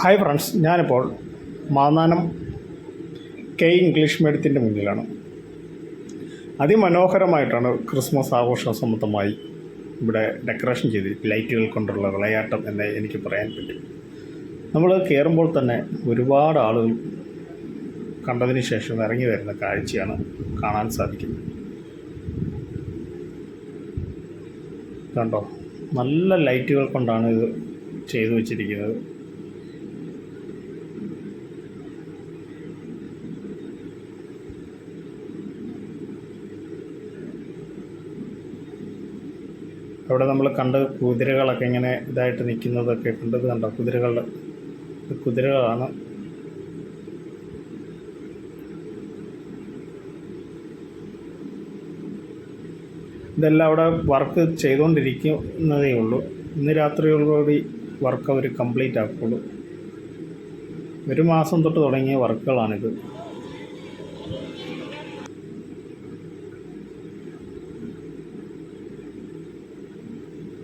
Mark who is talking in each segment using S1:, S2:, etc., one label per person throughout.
S1: Hi friends ഞാനിപ്പോൾ Mannanam K English മീഡിയത്തിന്റെ മുന്നിലാണ്. അതിമനോഹരമായിട്ടാണ് ക്രിസ്മസ് ആഘോഷ സംബന്ധമായി ഇവിടെ ഡെക്കറേഷൻ ചെയ്ത് ലൈറ്റുകൾ കൊണ്ടുള്ള വിളയാട്ടം എന്ന് എനിക്ക് പറയാൻ പറ്റും. നമ്മൾ കയറുമ്പോൾ തന്നെ ഒരുപാട് ആളുകൾ കണ്ടതിന് ശേഷം ഇറങ്ങി വരുന്ന കാഴ്ചയാണ് കാണാൻ സാധിക്കുന്നത്. കണ്ടോ? നല്ല ലൈറ്റുകൾ കൊണ്ടാണ് ഇത് ചെയ്തു വച്ചിരിക്കുന്നത്. അവിടെ നമ്മൾ കണ്ട് കുതിരകളൊക്കെ ഇങ്ങനെ ഇതായിട്ട് നിൽക്കുന്നതൊക്കെ കണ്ടത് കണ്ടോ? കുതിരകളുടെ കുതിരകളാണ്. ഇതെല്ലാം അവിടെ വർക്ക് ചെയ്തുകൊണ്ടിരിക്കുന്നതേ ഉള്ളൂ. ഇന്ന് രാത്രിയോടുകൂടി വർക്ക് അവർ കംപ്ലീറ്റ് ആക്കുള്ളൂ. ഒരു മാസം തൊട്ട് തുടങ്ങിയ വർക്കുകളാണിത്.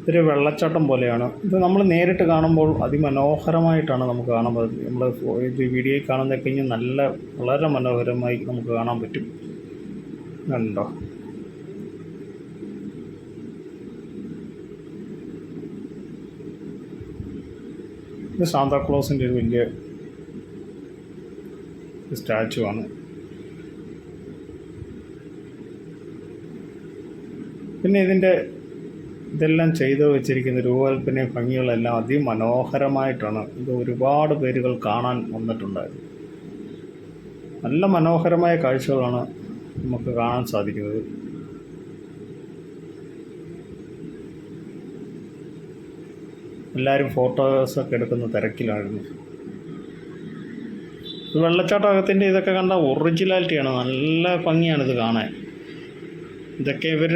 S1: ഇതൊരു വെള്ളച്ചാട്ടം പോലെയാണ്. ഇത് നമ്മൾ നേരിട്ട് കാണുമ്പോൾ അതിമനോഹരമായിട്ടാണ് നമുക്ക് കാണാൻ പറ്റുന്നത് നമ്മൾ ഇത് വീഡിയോയിൽ കാണുന്ന കഴിഞ്ഞാൽ നല്ല വളരെ മനോഹരമായി നമുക്ക് കാണാൻ പറ്റും. കണ്ടോ? ഇത് സാന്താക്ലോസിന്റെ ഒരു വലിയ സ്റ്റാച്ചു ആണ്. പിന്നെ ഇതിന്റെ ഇതെല്ലാം ചെയ്തു വെച്ചിരിക്കുന്ന രൂപകൽപ്പനയും എല്ലാം അതിമനോഹരമായിട്ടാണ്. ഇത് ഒരുപാട് പേരുകൾ കാണാൻ വന്നിട്ടുണ്ടായിരുന്നു നല്ല മനോഹരമായ കാഴ്ചകളാണ് നമുക്ക് കാണാൻ സാധിക്കുന്നത്. എല്ലാവരും ഫോട്ടോസൊക്കെ എടുക്കുന്ന തിരക്കിലായിരുന്നു. വെള്ളച്ചാട്ടത്തിന്റെ ഇതൊക്കെ കണ്ട ഒറിജിനാലിറ്റിയാണ്. നല്ല ഭംഗിയാണിത് കാണാൻ. ഇതൊക്കെ ഇവർ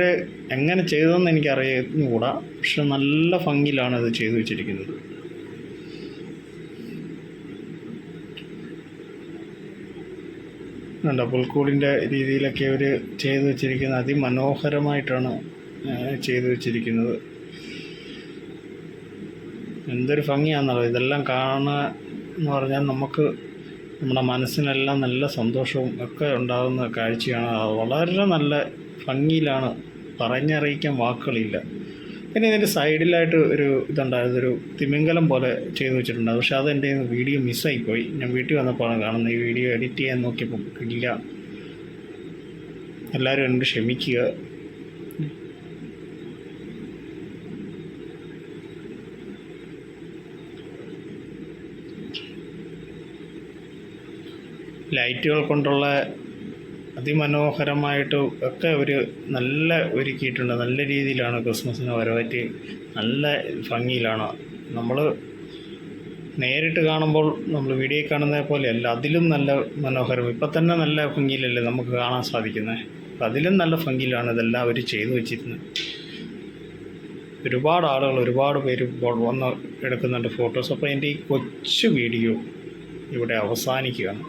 S1: എങ്ങനെ ചെയ്തതെന്ന് എനിക്ക് അറിയുന്നുകൂടാ പക്ഷെ നല്ല ഭംഗിയിലാണ് ഇത് ചെയ്തു വെച്ചിരിക്കുന്നത്. വേണ്ട പുൽക്കൂടിന്റെ രീതിയിലൊക്കെ അവർ ചെയ്തു വെച്ചിരിക്കുന്നത് അതിമനോഹരമായിട്ടാണ് ചെയ്തു വെച്ചിരിക്കുന്നത്. എന്തൊരു ഭംഗിയാണെന്നുള്ളത് ഇതെല്ലാം കാണുക എന്ന് പറഞ്ഞാൽ നമുക്ക് നമ്മുടെ മനസ്സിനെല്ലാം നല്ല സന്തോഷവും ഒക്കെ ഉണ്ടാകുന്ന കാഴ്ചയാണ്. അത് വളരെ നല്ല ഭംഗിയിലാണ് പറഞ്ഞറിയിക്കാൻ വാക്കുകളില്ല. പിന്നെ ഇതിന്റെ സൈഡിലായിട്ട് ഒരു ഇതുണ്ടായത് ഒരു തിമിംഗലം പോലെ ചെയ്തു വെച്ചിട്ടുണ്ട്. പക്ഷേ അത് എന്റെ വീഡിയോ മിസ്സായിപ്പോയി. ഞാൻ വീട്ടിൽ വന്നപ്പോഴാണ് കാണുന്നത്. ഈ വീഡിയോ എഡിറ്റ് ചെയ്യാൻ നോക്കിയപ്പോൾ ഇല്ല. എല്ലാവരും എന്നോട് ക്ഷമിക്കുക. ലൈറ്റുകൾ കൊണ്ടുള്ള അതിമനോഹരമായിട്ട് ഒക്കെ അവർ നല്ല ഒരുക്കിയിട്ടുണ്ട്. നല്ല രീതിയിലാണ് ക്രിസ്മസിനെ വരവേറ്റ് നല്ല ഭംഗിയിലാണ്. നമ്മൾ നേരിട്ട് കാണുമ്പോൾ നമ്മൾ വീഡിയോ കാണുന്നത് പോലെയല്ല അതിലും നല്ല മനോഹരം. ഇപ്പം തന്നെ നല്ല ഭംഗിയിലല്ലേ നമുക്ക് കാണാൻ സാധിക്കുന്നത് അപ്പം അതിലും നല്ല ഭംഗിയിലാണ് ഇതെല്ലാം അവർ ചെയ്തു വെച്ചിരുന്നത് ഒരുപാട് ആളുകൾ ഒരുപാട് പേര് ഇപ്പോൾ വന്ന് എടുക്കുന്നുണ്ട് ഫോട്ടോസ്. അപ്പോൾ എന്റെ ഈ കൊച്ചു വീഡിയോ ഇവിടെ അവസാനിക്കുകയാണ്.